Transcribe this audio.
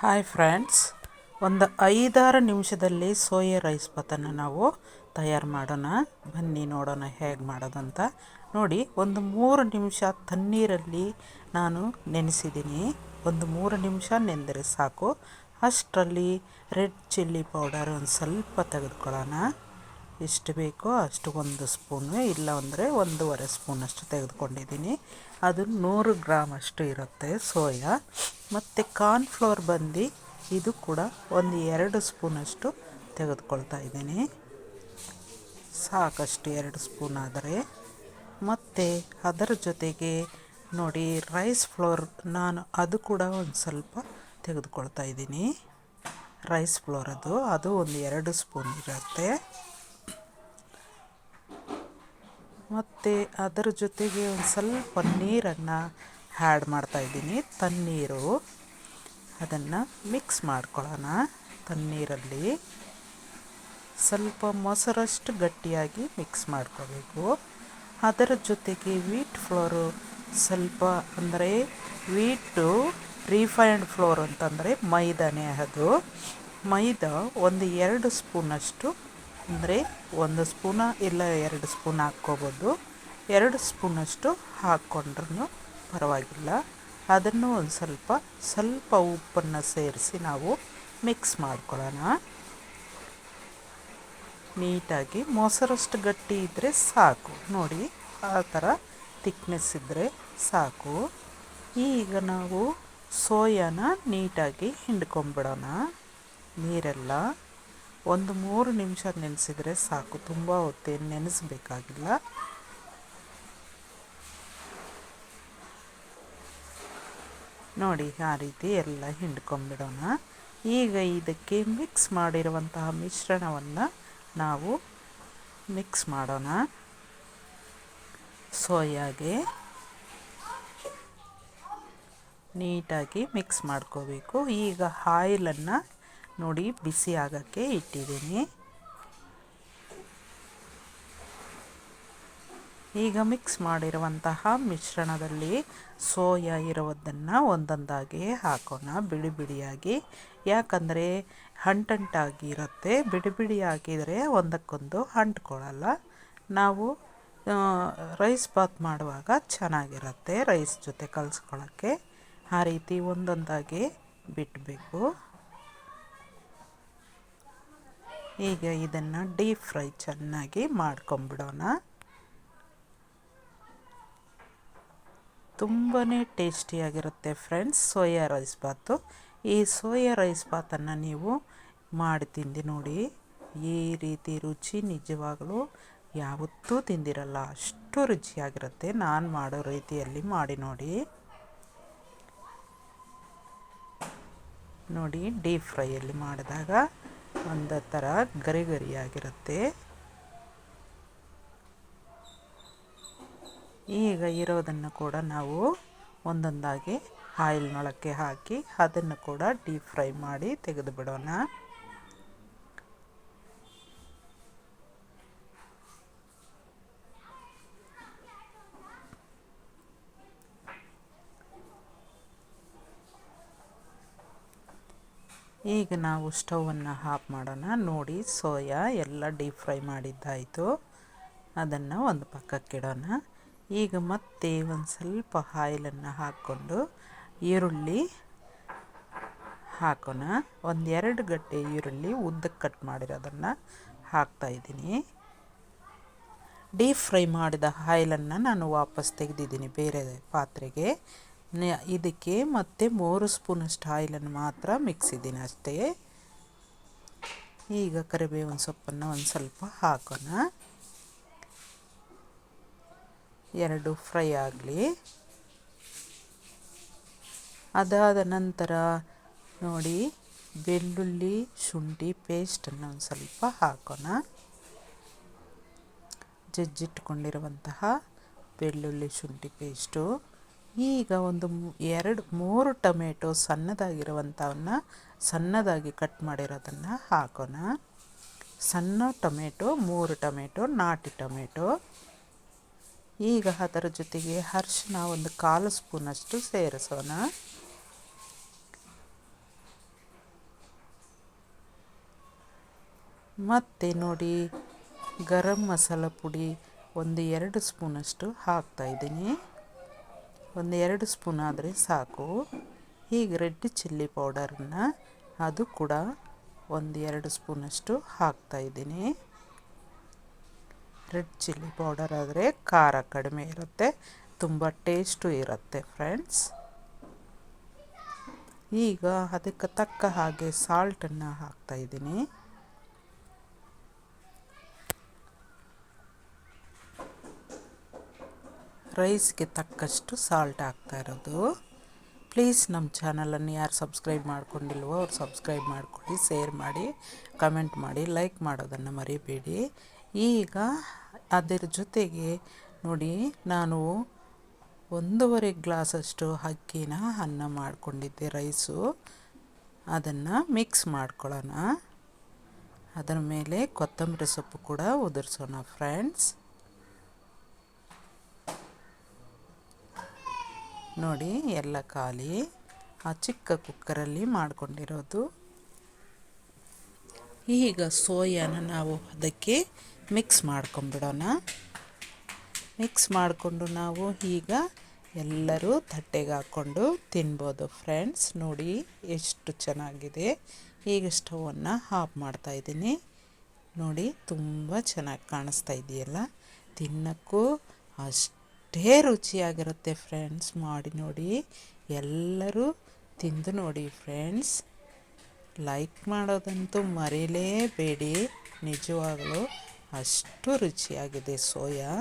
Hi friends ಒಂದು ಐದಾರು ನಿಮಿಷದಲ್ಲಿ ಸೋಯಾ ರೈಸ್ ಪತನ ನಾವು ತಯಾರು ಮಾಡೋಣ. ಬನ್ನಿ ನೋಡೋಣ ಹೇಗೆ ಮಾಡೋದಂತ. ನೋಡಿ, ಒಂದು ಮೂರು ನಿಮಿಷ ತಣ್ಣೀರಲ್ಲಿ ನಾನು ನೆನೆಸಿದ್ದೀನಿ. ಒಂದು ಮೂರು ನಿಮಿಷ ನೆಂದರೆ ಸಾಕು. ಅಷ್ಟರಲ್ಲಿ ರೆಡ್ ಚಿಲ್ಲಿ ಪೌಡರ್ ಒಂದು ಸ್ವಲ್ಪ ತೆಗೆದುಕೊಳ್ಳೋಣ. ಎಷ್ಟು ಬೇಕೋ ಅಷ್ಟು ಒಂದು ಸ್ಪೂನು ಇಲ್ಲ ಅಂದರೆ ಒಂದೂವರೆ ಸ್ಪೂನಷ್ಟು ತೆಗೆದುಕೊಂಡಿದ್ದೀನಿ. ಅದು ನೂರು ಗ್ರಾಮ್ ಅಷ್ಟು ಇರುತ್ತೆ ಸೋಯಾ. ಮತ್ತು ಕಾರ್ನ್ಫ್ಲೋರ್ ಬಂದು ಇದು ಕೂಡ ಒಂದು ಎರಡು ಸ್ಪೂನಷ್ಟು ತೆಗೆದುಕೊಳ್ತಾ ಇದ್ದೀನಿ. ಸಾಕಷ್ಟು ಎರಡು ಸ್ಪೂನ್ ಆದರೆ. ಮತ್ತು ಅದರ ಜೊತೆಗೆ ನೋಡಿ, ರೈಸ್ ಫ್ಲೋರ್ ನಾನು ಅದು ಕೂಡ ಒಂದು ಸ್ವಲ್ಪ ತೆಗೆದುಕೊಳ್ತಾ ಇದ್ದೀನಿ. ರೈಸ್ ಫ್ಲೋರ್ ಅದು ಅದು ಒಂದು ಎರಡು ಸ್ಪೂನ್ ಇರುತ್ತೆ. ಮತ್ತು ಅದರ ಜೊತೆಗೆ ಒಂದು ಸ್ವಲ್ಪ ನೀರನ್ನು ಆ್ಯಡ್ ಮಾಡ್ತಾಯಿದ್ದೀನಿ ತಣ್ಣೀರು. ಅದನ್ನು ಮಿಕ್ಸ್ ಮಾಡ್ಕೊಳ್ಳೋಣ. ತಣ್ಣೀರಲ್ಲಿ ಸ್ವಲ್ಪ ಮೊಸರಷ್ಟು ಗಟ್ಟಿಯಾಗಿ ಮಿಕ್ಸ್ ಮಾಡ್ಕೋಬೇಕು. ಅದರ ಜೊತೆಗೆ ವೀಟ್ ಫ್ಲೋರು ಸ್ವಲ್ಪ ಅಂದರೆ ವೀಟು ರಿಫೈನ್ಡ್ ಫ್ಲೋರ್ ಅಂತಂದರೆ ಮೈದಾನೇ ಅದು. ಮೈದಾ ಒಂದು ಎರಡು ಸ್ಪೂನಷ್ಟು ಅಂದರೆ ಒಂದು ಸ್ಪೂನ ಇಲ್ಲ ಎರಡು ಸ್ಪೂನ್ ಹಾಕ್ಕೋಬೋದು. ಎರಡು ಸ್ಪೂನಷ್ಟು ಹಾಕ್ಕೊಂಡ್ರೂ ಪರವಾಗಿಲ್ಲ. ಅದನ್ನು ಒಂದು ಸ್ವಲ್ಪ ಸ್ವಲ್ಪ ಉಪ್ಪನ್ನು ಸೇರಿಸಿ ನಾವು ಮಿಕ್ಸ್ ಮಾಡ್ಕೊಳ್ಳೋಣ. ನೀಟಾಗಿ ಮೊಸರಷ್ಟು ಗಟ್ಟಿ ಇದ್ದರೆ ಸಾಕು. ನೋಡಿ, ಆ ಥರ ತಿಕ್ನೆಸ್ ಇದ್ದರೆ ಸಾಕು. ಈಗ ನಾವು ಸೋಯಾನ ನೀಟಾಗಿ ಹಿಂಡ್ಕೊಂಬಿಡೋಣ. ನೀರೆಲ್ಲ ಒಂದು ಮೂರು ನಿಮಿಷ ನೆನೆಸಿದರೆ ಸಾಕು. ತುಂಬ ಹೊತ್ತೇನು ನೆನೆಸಬೇಕಾಗಿಲ್ಲ. ನೋಡಿ, ಆ ರೀತಿ ಎಲ್ಲ ಹಿಂಡ್ಕೊಂಬಿಡೋಣ ಈಗ ಇದಕ್ಕೆ ಮಿಕ್ಸ್ ಮಾಡಿರುವಂತಹ ಮಿಶ್ರಣವನ್ನು ನಾವು ಮಿಕ್ಸ್ ಮಾಡೋಣ. ಸೋಯಾಗೆ ನೀಟಾಗಿ ಮಿಕ್ಸ್ ಮಾಡ್ಕೋಬೇಕು. ಈಗ ಆಯಿಲನ್ನು ನೋಡಿ ಬಿಸಿ ಆಗೋಕ್ಕೆ ಇಟ್ಟಿದ್ದೀನಿ. ಈಗ ಮಿಕ್ಸ್ ಮಾಡಿರುವಂತಹ ಮಿಶ್ರಣದಲ್ಲಿ ಸೋಯಾ ಇರೋದನ್ನು ಒಂದೊಂದಾಗಿ ಹಾಕೋಣ ಬಿಡಿ ಬಿಡಿಯಾಗಿ ಯಾಕಂದರೆ ಹಂಟಂಟಾಗಿರುತ್ತೆ ಬಿಡಿ ಬಿಡಿ ಹಾಕಿದರೆ ಒಂದಕ್ಕೊಂದು ಅಂಟ್ಕೊಳ್ಳಲ್ಲ. ನಾವು ರೈಸ್ ಬಾತ್ ಮಾಡುವಾಗ ಚೆನ್ನಾಗಿರುತ್ತೆ ರೈಸ್ ಜೊತೆ ಕಲಿಸ್ಕೊಳ್ಳೋಕ್ಕೆ ಆ ರೀತಿ ಒಂದೊಂದಾಗಿ ಬಿಟ್ಟಬೇಕು ಈಗ ಇದನ್ನು ಡೀಪ್ ಫ್ರೈ ಚೆನ್ನಾಗಿ ಮಾಡ್ಕೊಂಬಿಡೋಣ. ತುಂಬಾ ಟೇಸ್ಟಿಯಾಗಿರುತ್ತೆ ಫ್ರೆಂಡ್ಸ್, ಸೋಯಾ ರೈಸ್ ಬಾತು ಈ ಸೋಯಾ ರೈಸ್ ಬಾತನ್ನು ನೀವು ಮಾಡಿ ತಿಂದು ನೋಡಿ, ಈ ರೀತಿ ರುಚಿ ನಿಜವಾಗಲೂ ಯಾವತ್ತೂ ತಿಂದಿರಲ್ಲ, ಅಷ್ಟು ರುಚಿಯಾಗಿರುತ್ತೆ. ನಾನು ಮಾಡೋ ರೀತಿಯಲ್ಲಿ ಮಾಡಿ ನೋಡಿ. ನೋಡಿ, ಡೀಪ್ ಫ್ರೈಯಲ್ಲಿ ಮಾಡಿದಾಗ ಒಂದು ಥರ ಗರಿ ಗರಿಯಾಗಿರುತ್ತೆ. ಈಗ ಇರೋದನ್ನು ಕೂಡ ನಾವು ಒಂದೊಂದಾಗಿ ಆಯಿಲ್ನೊಳಕ್ಕೆ ಹಾಕಿ ಅದನ್ನು ಕೂಡ ಡೀಪ್ ಫ್ರೈ ಮಾಡಿ ತೆಗೆದು ಬಿಡೋಣ ಈಗ ನಾವು ಸ್ಟವನ್ನು ಆಫ್ ಮಾಡೋಣ. ನೋಡಿ, ಸೋಯಾ ಎಲ್ಲ ಡೀಪ್ ಫ್ರೈ ಮಾಡಿದ್ದಾಯಿತು. ಅದನ್ನು ಒಂದು ಪಕ್ಕಕ್ಕಿಡೋಣ. ಈಗ ಮತ್ತೆ ಒಂದು ಸ್ವಲ್ಪ ಆಯಿಲನ್ನು ಹಾಕ್ಕೊಂಡು ಈರುಳ್ಳಿ ಹಾಕೋಣ. ಒಂದು ಎರಡು ಗಡ್ಡೆ ಈರುಳ್ಳಿ ಉದ್ದಕ್ಕೆ ಕಟ್ ಮಾಡಿರೋದನ್ನು ಹಾಕ್ತಾಯಿದ್ದೀನಿ ಡೀಪ್ ಫ್ರೈ ಮಾಡಿದ ಆಯಿಲನ್ನು ನಾನು ವಾಪಸ್ ತೆಗೆದಿದ್ದೀನಿ ಬೇರೆ ಪಾತ್ರೆಗೆ. ಇದಕ್ಕೆ ಮತ್ತೆ ಮೂರು ಸ್ಪೂನಷ್ಟು ಆಯಿಲನ್ನು ಮಾತ್ರ ಮಿಕ್ಸಿದ್ದೀನಿ ಅಷ್ಟೇ. ಈಗ ಕರಿಬೇವಿನ ಸೊಪ್ಪನ್ನು ಒಂದು ಸ್ವಲ್ಪ ಹಾಕೋಣ. ಎರಡು ಫ್ರೈ ಆಗಲಿ. ಅದಾದ ನಂತರ ನೋಡಿ, ಬೆಳ್ಳುಳ್ಳಿ, ಶುಂಠಿ ಪೇಸ್ಟನ್ನು ಒಂದು ಸ್ವಲ್ಪ ಹಾಕೋಣ. ಜಜ್ಜಿಟ್ಕೊಂಡಿರುವಂತಹ ಬೆಳ್ಳುಳ್ಳಿ, ಶುಂಠಿ ಪೇಸ್ಟು. ಈಗ ಒಂದು ಎರಡು, ಮೂರು ಟೊಮೆಟೊ ಸಣ್ಣದಾಗಿರುವಂಥವನ್ನ ಸಣ್ಣದಾಗಿ ಕಟ್ ಮಾಡಿರೋದನ್ನು ಹಾಕೋಣ. ಸಣ್ಣ ಟೊಮೆಟೊ, ಮೂರು ಟೊಮೆಟೊ, ನಾಟಿ ಟೊಮೆಟೊ. ಈಗ ಅದರ ಜೊತೆಗೆ ಅರ್ಶಿನ ಒಂದು ಕಾಲು ಸ್ಪೂನಷ್ಟು ಸೇರಿಸೋಣ. ಮತ್ತು ನೋಡಿ, ಗರಂ ಮಸಾಲ ಪುಡಿ ಒಂದು ಎರಡು ಸ್ಪೂನಷ್ಟು ಹಾಕ್ತಾಯಿದ್ದೀನಿ ಒಂದು ಎರಡು ಸ್ಪೂನ್ ಆದರೆ ಸಾಕು. ಈಗ ರೆಡ್ ಚಿಲ್ಲಿ ಪೌಡರನ್ನ ಅದು ಕೂಡ ಒಂದು ಎರಡು ಸ್ಪೂನಷ್ಟು ಹಾಕ್ತಾಯಿದ್ದೀನಿ ರೆಡ್ ಚಿಲ್ಲಿ ಪೌಡರ್ ಆದರೆ ಖಾರ ಕಡಿಮೆ ಇರುತ್ತೆ, ತುಂಬ ಟೇಸ್ಟು ಇರುತ್ತೆ ಫ್ರೆಂಡ್ಸ್. ಈಗ ಅದಕ್ಕೆ ತಕ್ಕ ಹಾಗೆ ಸಾಲ್ಟನ್ನು ಹಾಕ್ತಾಯಿದ್ದೀನಿ ರೈಸ್ಗೆ ತಕ್ಕಷ್ಟು ಸಾಲ್ಟ್ ಹಾಕ್ತಾ ಇರೋದು. ಪ್ಲೀಸ್ ನಮ್ಮ ಚಾನಲನ್ನು ಯಾರು ಸಬ್ಸ್ಕ್ರೈಬ್ ಮಾಡ್ಕೊಂಡಿಲ್ವೋ ಅವ್ರು ಸಬ್ಸ್ಕ್ರೈಬ್ ಮಾಡ್ಕೊಳ್ಳಿ ಶೇರ್ ಮಾಡಿ ಕಮೆಂಟ್ ಮಾಡಿ ಲೈಕ್ ಮಾಡೋದನ್ನು ಮರಿಬೇಡಿ. ಈಗ ಅದರ ಜೊತೆಗೆ ನೋಡಿ, ನಾನು ಒಂದೂವರೆ ಗ್ಲಾಸಷ್ಟು ಅಕ್ಕಿನ ಅನ್ನ ಮಾಡಿಕೊಂಡಿದ್ದೆ, ರೈಸು. ಅದನ್ನು ಮಿಕ್ಸ್ ಮಾಡ್ಕೊಳ್ಳೋಣ. ಅದರ ಮೇಲೆ ಕೊತ್ತಂಬರಿ ಸೊಪ್ಪು ಕೂಡ ಉದುರಿಸೋಣ ಫ್ರೆಂಡ್ಸ್ ನೋಡಿ, ಎಲ್ಲ ಖಾಲಿ. ಆ ಚಿಕ್ಕ ಕುಕ್ಕರಲ್ಲಿ ಮಾಡಿಕೊಂಡಿರೋದು. ಈಗ ಸೋಯಾನ ನಾವು ಅದಕ್ಕೆ ಮಿಕ್ಸ್ ಮಾಡ್ಕೊಂಬಿಡೋಣ ಮಿಕ್ಸ್ ಮಾಡಿಕೊಂಡು ನಾವು ಈಗ ಎಲ್ಲರೂ ತಟ್ಟೆಗೆ ಹಾಕ್ಕೊಂಡು ತಿನ್ಬೋದು ಫ್ರೆಂಡ್ಸ್ ನೋಡಿ, ಎಷ್ಟು ಚೆನ್ನಾಗಿದೆ. ಈಗ ಸ್ಟವನ್ನು ಆಫ್ ಮಾಡ್ತಾಯಿದ್ದೀನಿ ನೋಡಿ, ತುಂಬ ಚೆನ್ನಾಗಿ ಕಾಣಿಸ್ತಾ ಇದೆಯಲ್ಲ. ತಿನ್ನೋಕ್ಕೂ ಅಷ್ಟೇ ರುಚಿಯಾಗಿರುತ್ತೆ ಫ್ರೆಂಡ್ಸ್. ಮಾಡಿ ನೋಡಿ. ಎಲ್ಲರೂ ತಿಂದು ನೋಡಿ ಫ್ರೆಂಡ್ಸ್. ಲೈಕ್ ಮಾಡೋದಂತೂ ಮರೀಲೇಬೇಡಿ ನಿಜವಾಗಲೂ ಅಷ್ಟು ರುಚಿಯಾಗಿದೆ ಸೋಯಾ.